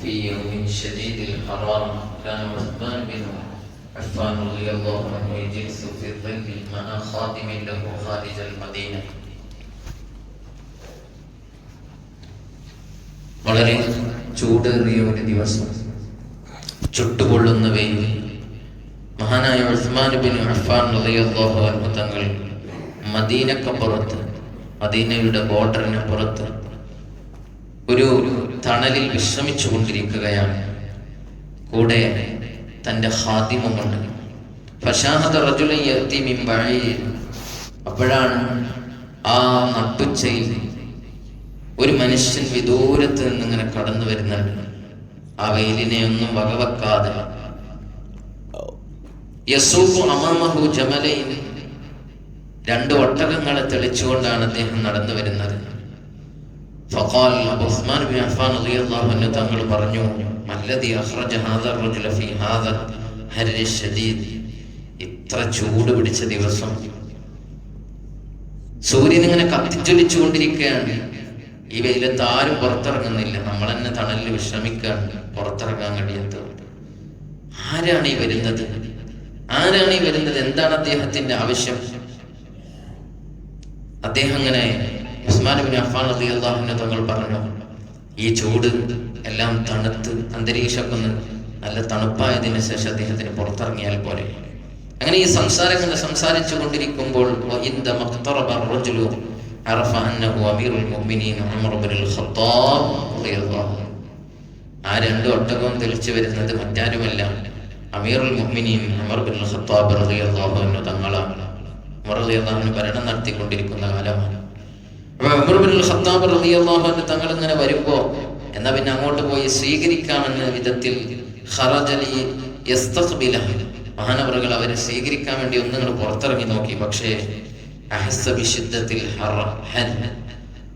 في يوم شديد الحرارة كان عثمان بن عفان رضي الله عنه يجلس في الظل مع خادم له خارج المدينة വളരെ ചൂടേറിയ ഒരു ദിവസം ചുട്ടുകൊള്ളുന്ന വെയിൽ മഹാനായ ഉസ്മാൻ ബിൻ അഫ്ഫാൻ റളിയല്ലാഹു അൻഹു തങ്ങൾ മദീനക്കപ്പുറത്ത് മദീനയുടെ ബോർഡറിന് പുറത്ത് ഒരു തണലിൽ വിശ്രമിച്ചു കൊണ്ടിരിക്കുകയാണ് കൂടെ തന്റെ ഹാദിമുണ്ട് അപ്പോഴാണ് ആ നട്ടുച്ചയിൽ ഒരു മനുഷ്യൻ വിദൂരത്ത് നിന്നിങ്ങനെ കടന്നു വരുന്നുണ്ട് ആ വെയിലിനെ ഒന്നും വകവെക്കാതെ. രണ്ട് ഒട്ടകങ്ങളെ തെളിച്ചുകൊണ്ടാണ് അദ്ദേഹം നടന്നു വരുന്നത്. അബൂ ഉസ്മാൻ ബിൻ അഫ്ഫാൻ റളിയല്ലാഹു അൻഹു തങ്ങൾ പറഞ്ഞു മല്ലദി അഖ്റജ ഹാദ റജുല ഫീ ഹാദ ഹർരി ശദീദ് ഇത്ര ചൂട് പിടിച്ച ദിവസം സൂര്യൻ ഇങ്ങനെ കത്തിജ്വലിച്ചു കൊണ്ടിരിക്കുകയാണ്. ഈ വെയിലത്ത് ആരും പുറത്തിറങ്ങുന്നില്ല. നമ്മൾ തന്നെ തണലിൽ വിശ്രമിക്കുകയാണ് പുറത്തിറങ്ങാൻ കഴിയാത്ത ആരാണ് ഈ വരുന്നത്? ആരാണ് ഈ വരുന്നത്? എന്താണ് അദ്ദേഹത്തിന്റെ ആവശ്യം? അദ്ദേഹം ഇങ്ങനെ തങ്ങൾ പറഞ്ഞു ഈ ചൂട് എല്ലാം തണുത്ത് അന്തരീക്ഷം ഒന്ന് നല്ല തണുപ്പായതിനു ശേഷം അദ്ദേഹത്തിന് പുറത്തിറങ്ങിയാൽ പോലെ അങ്ങനെ ഈ സംസാരങ്ങൾ സംസാരിച്ചു കൊണ്ടിരിക്കുമ്പോൾ ആ രണ്ട് ഒട്ടകവും തെളിച്ചു വരുന്നത് മറ്റാരുമല്ല അമീറുൽ മുഹ്മിനീൻ ബിൻ ഖത്താബ് റളിയല്ലാഹു തങ്ങളാണ്. റളിയല്ലാഹു ഭരണം നടത്തിക്കൊണ്ടിരിക്കുന്ന കാലമാണ്. ഖത്താബ് തങ്ങൾ ഇങ്ങനെ വരുമ്പോ എന്നാ പിന്നെ അങ്ങോട്ട് പോയി സ്വീകരിക്കാമെന്ന വിധത്തിൽ ഖറജലി മഹാനവറുകൾ അവരെ സ്വീകരിക്കാൻ വേണ്ടി ഒന്നുങ്ങൾ പുറത്തിറങ്ങി നോക്കി. പക്ഷേ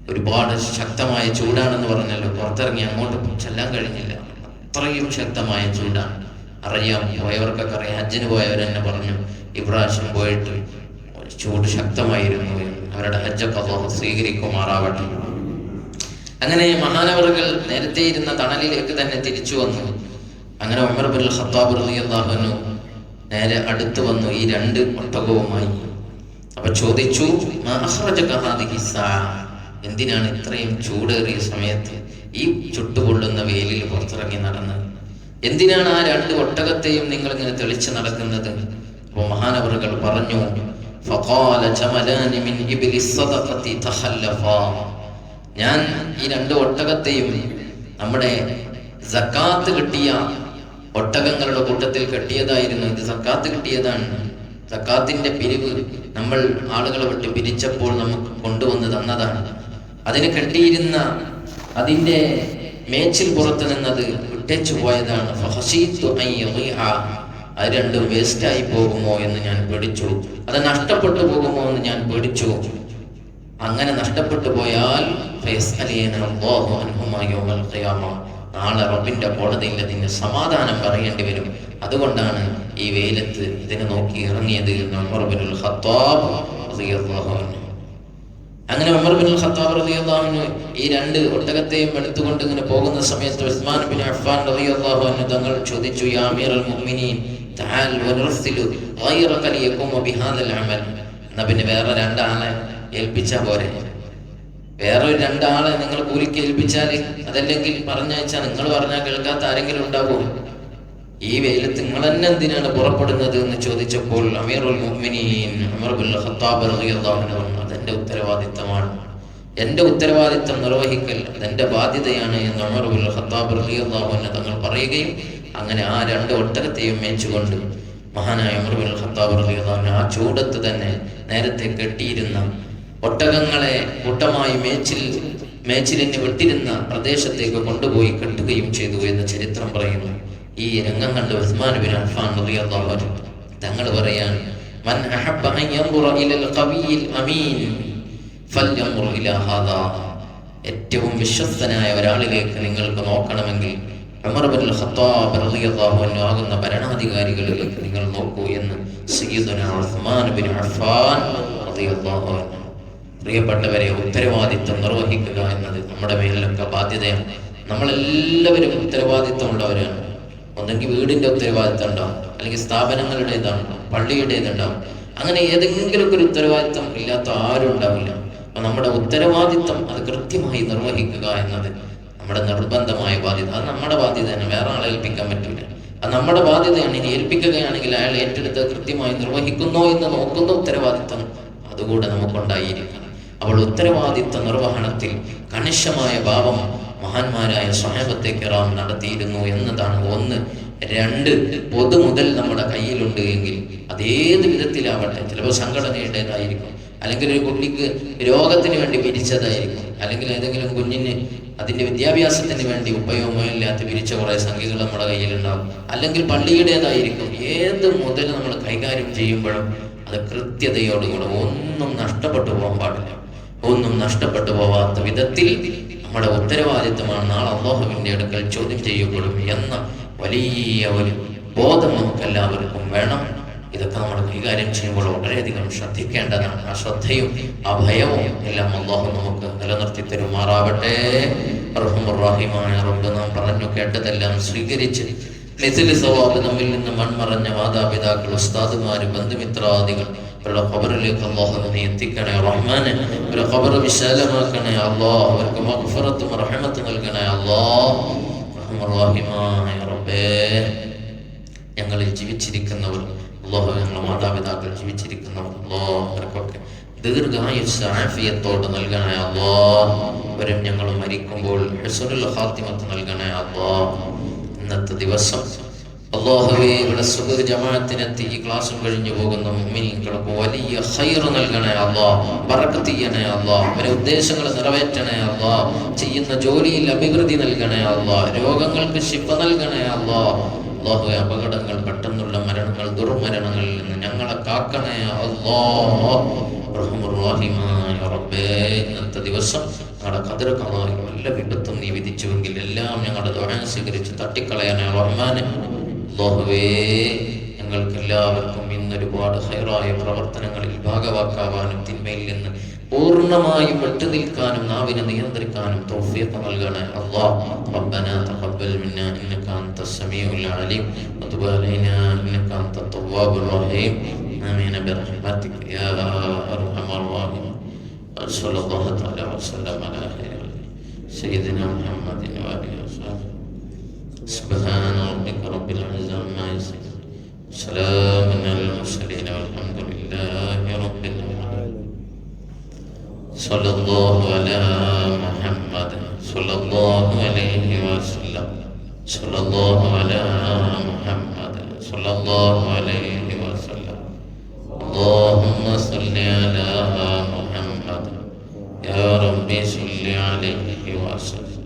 ഒരുപാട് ശക്തമായ ചൂടാണെന്ന് പറഞ്ഞല്ലോ. പുറത്തിറങ്ങി അങ്ങോട്ട് ചെല്ലാൻ കഴിഞ്ഞില്ല. അത്രയും ശക്തമായ ചൂടാണ്. അറിയാം പോയവർക്കൊക്കെ അറിയാം. ഹജ്ജിന് പോയവരെന്നെ പറഞ്ഞു ഇപ്രാവശ്യം പോയിട്ട് ചൂട് ശക്തമായിരുന്നു എന്ന്. അവരുടെ ഹജ്ജൊക്കെ അള്ളാഹു സ്വീകരിക്കുമാറാവട്ടെ. അങ്ങനെ മഹാനവറുകൾ നേരത്തെ ഇരുന്ന തണലിലേക്ക് തന്നെ തിരിച്ചു വന്നു. അങ്ങനെ ഉമർ ബിൻ ഖത്താബ് നേരെ അടുത്ത് വന്നു ഈ രണ്ട് ഒട്ടകവുമായി. അപ്പൊ ചോദിച്ചു? എന്തിനാണ് ഇത്രയും ചൂടേറിയ സമയത്ത് ഈ ചുട്ടുകൊള്ളുന്ന വെയിലിൽ പുറത്തിറങ്ങി നടന്നത്? എന്തിനാണ് ആ രണ്ട് ഒട്ടകത്തെയും നിങ്ങൾ ഇങ്ങനെ തെളിച്ച് നടക്കുന്നത്? അപ്പൊ മഹാനവറുകൾ പറഞ്ഞു ഫഖാല جملان മിൻ ابل الصدقه تخلفا. ഞാൻ ഈ രണ്ട് ഒട്ടകത്തെയും നമ്മുടെ സക്കാത്ത് കിട്ടിയ ഒട്ടകങ്ങളുടെ കൂട്ടത്തിൽ കെട്ടിയതായിരുന്നു. ഇത് സക്കാത്ത് കിട്ടിയതാണ്. സക്കാത്തിന്റെ പിരിവ് നമ്മൾ ആളുകളെ വിട്ട് പിരിച്ചപ്പോൾ നമുക്ക് കൊണ്ടുവന്ന് തന്നതാണ്. അതിന് കെട്ടിയിരുന്ന അതിന്റെ മേച്ചിൽ പുറത്ത് നിന്നത് വിട്ടേച്ചു പോയതാണ്. അത് രണ്ടും വേസ്റ്റായി പോകുമോ എന്ന് ഞാൻ പേടിച്ചു. അത് നഷ്ടപ്പെട്ടു പോകുമോ എന്ന് ഞാൻ പേടിച്ചു. അങ്ങനെ നഷ്ടപ്പെട്ടു പോയാൽ. നാളെ റബ്ബിന്റെ കോടതിയിൽ അതിന് സമാധാനം പറയേണ്ടി വരും. അതുകൊണ്ടാണ് ഈ വെയിലത്ത് ഇതിനെ നോക്കി ഇറങ്ങിയത് അങ്ങനെ ഉമർ ബിൻ ഖത്താബ് റളിയല്ലാഹു ഈ രണ്ട് ഒട്ടകത്തെയും എടുത്തുകൊണ്ട് ഇങ്ങനെ പോകുന്ന സമയത്ത് ഉസ്മാൻ ബിൻ അഫ്ഫാൻ റളിയല്ലാഹു അൻഹു തങ്ങൾ ചോദിച്ചു യാ അമീറൽ മുഅ്മിനീൻ തആൽ ونرسل غيرك ليقوم بهذا العمل. എന്നാ വേറെ രണ്ടാളെ ഏൽപ്പിച്ചാ പോരെ? വേറെ രണ്ടാളെ നിങ്ങൾ കൂലിക്ക് ഏൽപ്പിച്ചാൽ അതല്ലെങ്കിൽ പറഞ്ഞയച്ചാൽ നിങ്ങൾ പറഞ്ഞാൽ കേൾക്കാത്ത ആരെങ്കിലും ഉണ്ടാവുമോ ഈ വെയിലത്ത് നിങ്ങൾ തന്നെ എന്തിനാണ് പുറപ്പെടുന്നത് എന്ന് ചോദിച്ചപ്പോൾ അമീറുൽ മുഅ്മിനീൻ ഉമർ ബിൻ ഖത്താബ് അൻഹു അതെന്റെ ഉത്തരവാദിത്തമാണ്. എന്റെ ഉത്തരവാദിത്തം നിർവഹിക്കൽ അതെന്റെ ബാധ്യതയാണ് എന്ന് ഉമർ ബിൻ ഖത്താബ് അൻഹു തങ്ങൾ പറയുകയും അങ്ങനെ ആ രണ്ട് ഒട്ടകത്തെയും മേച്ചുകൊണ്ട് മഹാനായ ഖത്താബ് ആ ചൂടത്ത് തന്നെ നേരത്തെ കെട്ടിയിരുന്ന ഒട്ടകങ്ങളെ കൂട്ടമായി മേച്ചിൽ മേച്ചിലിന് വിട്ടിരുന്ന പ്രദേശത്തേക്ക് കൊണ്ടുപോയി കെട്ടുകയും ചെയ്തു എന്ന് ചരിത്രം പറയുന്നു. ഈ രംഗം കണ്ട് ഉസ്മാൻ ബിൻ അൽഫാൻ റളിയല്ലാഹു അൻഹു തങ്ങൾ പറയാൻ അഹബ്ബ അമീൻ ഇലാ ഹാദാ. ഏറ്റവും വിശ്വസ്തനായ ഒരാളിലേക്ക് നിങ്ങൾക്ക് നോക്കണമെങ്കിൽ റളിയല്ലാഹു അൻഹു ആകുന്ന ഭരണാധികാരികളിലേക്ക് നിങ്ങൾ നോക്കൂ എന്ന് ഉസ്മാൻ അഫ്ഫാൻ റളിയല്ലാഹു പ്രിയപ്പെട്ടവരെ ഉത്തരവാദിത്വം നിർവഹിക്കുക എന്നത് നമ്മുടെ മേലിലൊക്കെ ബാധ്യതയാണ്. നമ്മളെല്ലാവരും ഉത്തരവാദിത്തമുള്ളവരാണ്. ഒന്നെങ്കിൽ വീടിന്റെ ഉത്തരവാദിത്തം ഉണ്ടാവും. അല്ലെങ്കിൽ സ്ഥാപനങ്ങളുടേതാണ് പള്ളിയുടേതുണ്ടാവും. അങ്ങനെ ഏതെങ്കിലുമൊക്കെ ഒരു ഉത്തരവാദിത്വം ഇല്ലാത്ത ആരും ഉണ്ടാവില്ല. അപ്പൊ നമ്മുടെ ഉത്തരവാദിത്വം അത് കൃത്യമായി നിർവഹിക്കുക എന്നത് നമ്മുടെ നിർബന്ധമായ ബാധ്യത. അത് നമ്മുടെ ബാധ്യതയാണ് വേറെ ആളെ ഏൽപ്പിക്കാൻ പറ്റില്ല അത് നമ്മുടെ ബാധ്യതയാണ്. ഇനി ഏൽപ്പിക്കുകയാണെങ്കിൽ അയാൾ ഏറ്റെടുത്ത് കൃത്യമായി നിർവഹിക്കുന്നോ എന്ന് നോക്കുന്ന ഉത്തരവാദിത്വം അതുകൂടെ നമുക്കുണ്ടായിരിക്കണം. അവൾ ഉത്തരവാദിത്വ നിർവഹണത്തിൽ കണിശമായ ഭാവം മഹാന്മാരായ സ്വഹേബത്തെ കിറാം നടത്തിയിരുന്നു എന്നതാണ് ഒന്ന്. രണ്ട് പൊതു മുതൽ നമ്മുടെ കയ്യിലുണ്ട് എങ്കിൽ അതേത് വിധത്തിലാവട്ടെ? ചിലപ്പോൾ സംഘടനയുടേതായിരിക്കും. അല്ലെങ്കിൽ ഒരു കുട്ടിക്ക് രോഗത്തിന് വേണ്ടി പിരിച്ചതായിരിക്കും. അല്ലെങ്കിൽ ഏതെങ്കിലും കുഞ്ഞിന് അതിന്റെ വിദ്യാഭ്യാസത്തിന് വേണ്ടി ഉപയോഗമില്ലാത്ത പിരിച്ച കുറേ സംഖ്യകൾ നമ്മുടെ കയ്യിലുണ്ടാവും. അല്ലെങ്കിൽ പള്ളിയുടേതായിരിക്കും. ഏത് മുതൽ നമ്മൾ കൈകാര്യം ചെയ്യുമ്പോഴും അത് കൃത്യതയോടുകൂടെ ഒന്നും നഷ്ടപ്പെട്ടു പോകാൻ പാടില്ല. ഒന്നും നഷ്ടപ്പെട്ടു പോവാത്ത വിധത്തിൽ നമ്മുടെ ഉത്തരവാദിത്തമാണ് നാളെ അള്ളാഹുവിന്റെ അടുക്കൽ ചോദ്യം ചെയ്യപ്പെടും എന്ന വലിയ ഒരു ബോധം നമുക്കെല്ലാവർക്കും വേണം. ഇതൊക്കെ നമ്മൾ കൈകാര്യം ചെയ്യുമ്പോൾ വളരെയധികം ശ്രദ്ധിക്കേണ്ടതാണ്. ആ ശ്രദ്ധയും ആ ഭയവും എല്ലാം അള്ളാഹു നമുക്ക് നിലനിർത്തി തരുമാറാവട്ടെ. റഹ്മുറാഹിമായ റബ്ബ് നാം പറഞ്ഞു കേട്ടതെല്ലാം സ്വീകരിച്ച് നിസിലി സവാബ് നമ്മിൽ നിന്ന് മൺമറഞ്ഞ മാതാപിതാക്കൾ ഉസ്താദുമാര് ബന്ധുമിത്രാദികൾ അവരുടെ ഖബറിലേക്ക് അള്ളാഹു നീ എത്തിക്കണേ. റഹ്മാന് അവരുടെ ഖബർ വിശാലമാക്കണേ. അള്ളാഹ് അവർക്ക് മഗ്ഫറത്തും റഹ്മത്ത് നൽകണേ. അള്ളാഹ് റഹ്മുറാഹിമായ റബ്ബേ ഞങ്ങളിൽ ജീവിച്ചിരിക്കുന്നവർ അള്ളാഹു ഞങ്ങളുടെ മാതാപിതാക്കൾ ജീവിച്ചിരിക്കുന്നവർ അള്ളാഹർക്കൊക്കെ ദീർഘായുസ് ആഫിയത്തോട് നൽകണേ അള്ളാഹ്. അവരും ഞങ്ങൾ മരിക്കുമ്പോൾ ഹാത്തിമത്ത് നൽകണേ അള്ളാഹ്. ഇന്നത്തെ ദിവസം ഈ ക്ലാസ്സും കഴിഞ്ഞു പോകുന്ന വലിയ ഹൈർ നൽകണേ ഉദ്ദേശങ്ങൾ നിറവേറ്റണേ അള്ളാഹ്. ചെയ്യുന്ന ജോലിയിൽ അഭിവൃദ്ധി നൽകണേ അള്ളാഹ്. രോഗങ്ങൾക്ക് ശിപ്പ നൽകണേ അള്ളാഹ്. അള്ളാഹു അപകടങ്ങൾ പെട്ടെന്നുള്ള മരണങ്ങൾ ദുർമരണങ്ങളിൽ നിന്ന് ഞങ്ങളെ കാക്കണേ. റബ്ബേ. ഇന്നത്തെ ദിവസം ഞങ്ങളുടെ കതിർ കാണാനും വല്ല വിപത്തും നീ വിധിച്ചുവെങ്കിൽ എല്ലാം ഞങ്ങളുടെ ദ്വാരം സ്വീകരിച്ച് തട്ടിക്കളയാനേ റഹ്മാനെ. അല്ലാഹുവേ ഞങ്ങൾക്ക് എല്ലാവർക്കും ഇന്ന് ഒരുപാട് ഹൈറായ പ്രവർത്തനങ്ങളിൽ ഭാഗവാക്കാവാനും തിന്മയിൽ നിന്ന് പൂർണ്ണമായും വിട്ടുനിൽക്കാനും നാവിനെ നിയന്ത്രിക്കാനും തൗഫീഖ് നൽകണേ അല്ലാഹ് ربنا تقبل منا انك انت السميع العليم وتب علينا انك انت التواب الرحيم امين برحمتك يا ارحم الراحمين صلى الله تعالى وسلم على خير سيدنا محمد واله وصحبه سبحان ربك رب العزة عما يصفون سلام على المرسلين والحمد لله رب العالمين. صلى الله على محمد صلى الله عليه وسلم. صلى الله على محمد صلى الله عليه وسلم. اللهم صل على محمد. يا ربي صل عليه وسلم.